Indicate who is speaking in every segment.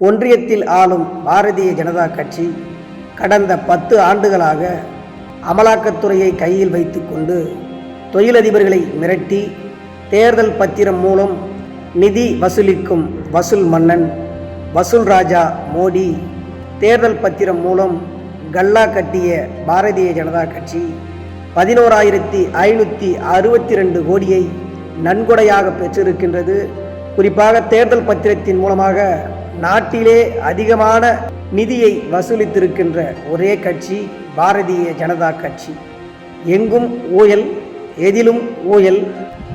Speaker 1: ஒன்றியத்தில் ஆளும் பாரதிய ஜனதா கட்சி கடந்த பத்து ஆண்டுகளாக அமலாக்கத்துறையை கையில் வைத்துக்கொண்டு தொழிலதிபர்களை மிரட்டி தேர்தல் பத்திரம் மூலம் நிதி வசூலிக்கும் வசூல் மன்னன் வசூல் ராஜா மோடி. தேர்தல் பத்திரம் மூலம் கல்லா கட்டிய பாரதிய ஜனதா கட்சி பதினோராயிரத்தி ஐநூற்றி அறுபத்தி ரெண்டு கோடியை நன்கொடையாக பெற்றிருக்கின்றது. குறிப்பாக தேர்தல் பத்திரத்தின் மூலமாக நாட்டிலே அதிகமான நிதியை வசூலித்திருக்கின்ற ஒரே கட்சி பாரதிய ஜனதா கட்சி. எங்கும் ஊழல் எதிலும் ஊழல்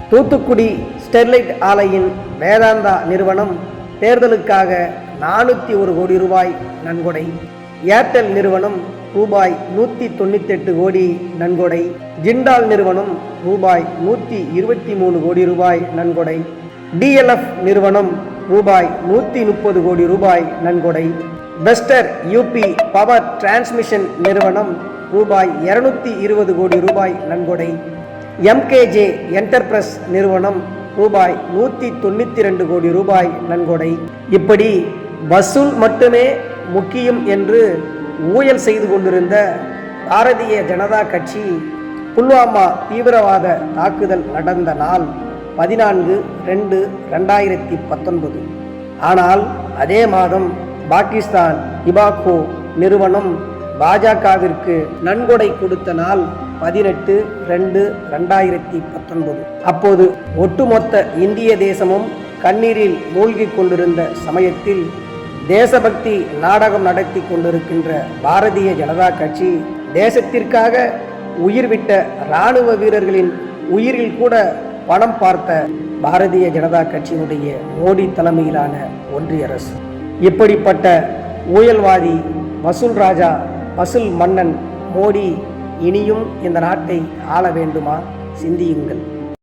Speaker 1: தூத்துக்குடி ஸ்டெர்லைட் ஆலையின் வேதாந்தா நிறுவனம் தேர்தலுக்காக நானூற்றி ஒரு கோடி ரூபாய் நன்கொடை. ஏர்டெல் நிறுவனம் ரூபாய் நூற்றி தொண்ணூத்தெட்டு கோடி நன்கொடை. ஜிண்டால் நிறுவனம் ரூபாய் நூற்றி இருபத்தி மூணு கோடி ரூபாய் நன்கொடை. டிஎல்எஃப் நிறுவனம் ரூபாய் நூற்றி முப்பது கோடி ரூபாய் நன்கொடை. பெஸ்டர் யூபி பவர் டிரான்ஸ்மிஷன் நிறுவனம் ரூபாய் இருநூத்தி இருபது கோடி ரூபாய் நன்கொடை. எம்கேஜே என்டர்பிரஸ் நிறுவனம் ரூபாய் நூற்றி தொண்ணூற்றி ரெண்டு கோடி ரூபாய் நன்கொடை. இப்படி வசூல் மட்டுமே முக்கியம் என்று ஊழல் செய்து கொண்டிருந்த பாரதிய ஜனதா கட்சி புல்வாமா தீவிரவாத தாக்குதல் நடந்த நாள். பதினான்கு ரெண்டு ரெண்டாயிரத்தி பத்தொன்பது. ஆனால் அதே மாதம் பாகிஸ்தான் இபாகோ நிறுவனம் பாஜகவிற்கு நன்கொடை கொடுத்த நாள் பதினெட்டு ரெண்டு ரெண்டாயிரத்தி பத்தொன்பது. அப்போது ஒட்டுமொத்த இந்திய தேசமும் கண்ணீரில் மூழ்கிக் கொண்டிருந்த சமயத்தில் தேசபக்தி நாடகம் நடத்தி கொண்டிருக்கின்ற பாரதிய ஜனதா கட்சி தேசத்திற்காக உயிர்விட்ட இராணுவ வீரர்களின் உயிரில் கூட பணம் பார்த்த பாரதிய ஜனதா கட்சியினுடைய மோடி தலைமையிலான ஒன்றிய அரசு. இப்படிப்பட்ட ஊழல்வாதி வசூல் ராஜா வசூல் மன்னன் மோடி இனியும் இந்த நாட்டை ஆள வேண்டுமா? சிந்தியுங்கள்.